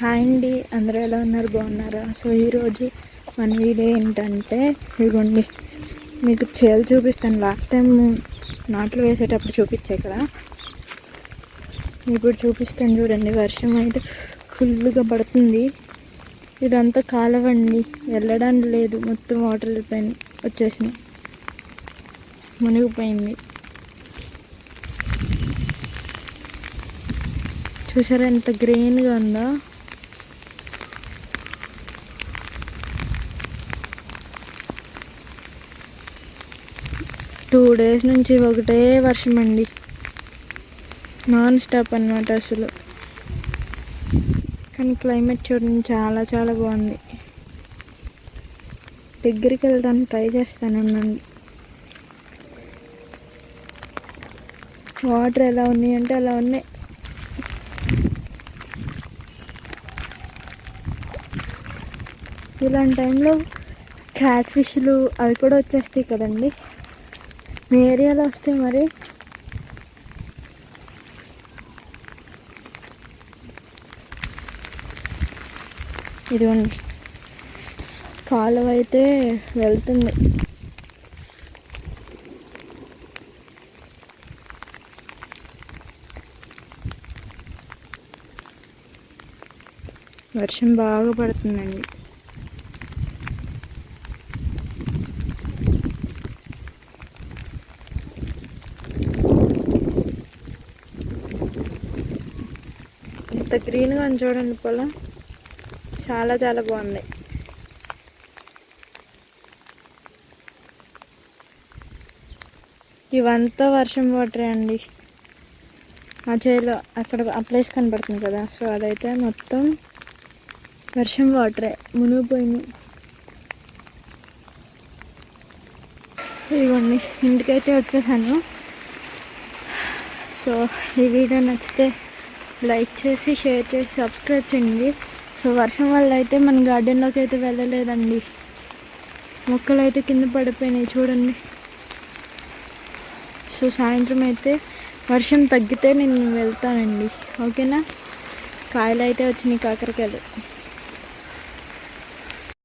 Hi అండి. అందరూ ఎలా ఉన్నారు? బాగున్నారా? సో ఈరోజు మన వీడియో ఏంటంటే ఇదిగోండి. మీకు చేలు చూపిస్తాను. లాస్ట్ టైం నాట్లు వేసేటప్పుడు చూపించే కదా? ఇప్పుడు చూపిస్తాను చూడండి. వర్షం అయితే ఫుల్గా పడుతుంది. ఇదంతా కాలవండి. వెళ్ళడానికి లేదు. మొత్తం వాటర్ వెళ్ళిపోయింది వచ్చేసినాయి. మునిగిపోయింది. చూసారా ఎంత గ్రీన్గా ఉందో? టూ డేస్ నుంచి ఒకటే వర్షం అండి. నాన్ స్టాప్ అనమాట అసలు. కానీ క్లైమేట్ చూడండి చాలా చాలా బాగుంది. దగ్గరికి వెళ్ళడానికి ట్రై చేస్తానండి వాటర్ ఎలా ఉన్నాయి అంటే అలా ఉన్నాయి. ఇలాంటి టైంలో క్యాట్ ఫిష్లు అవి కూడా వచ్చేస్తాయి కదండి. మీ ఏరియాలో వస్తాయి మరి? ఇదిగోండి. కాలువ అయితే వెళ్తుంది. వర్షం బాగా పడుతుందండి. ఎంత గ్రీన్గా ఉంది చూడండి పొలం. చాలా చాలా బాగుంది. ఇవంతా వర్షం వాటరే అండి. ఆ చేలో అక్కడ ఆ ప్లేస్ కనబడుతుంది కదా సో అదైతే మొత్తం వర్షం వాటరే మునిగిపోయింది. ఇదిగోండి ఇంటికైతే వచ్చేసాను. సో ఈ వీడియో నచ్చితే లైక్ చేసి షేర్ చేసి సబ్స్క్రైబ్ చేయండి. సో వర్షం వల్ల అయితే మన గార్డెన్లోకి అయితే వెళ్ళలేదండి. మొక్కలు అయితే కింద పడిపోయినాయి చూడండి. సో సాయంత్రం అయితే వర్షం తగ్గితే నేను వెళ్తానండి. ఓకేనా? కాయలు అయితే వచ్చినాయి కాకరకాయలు.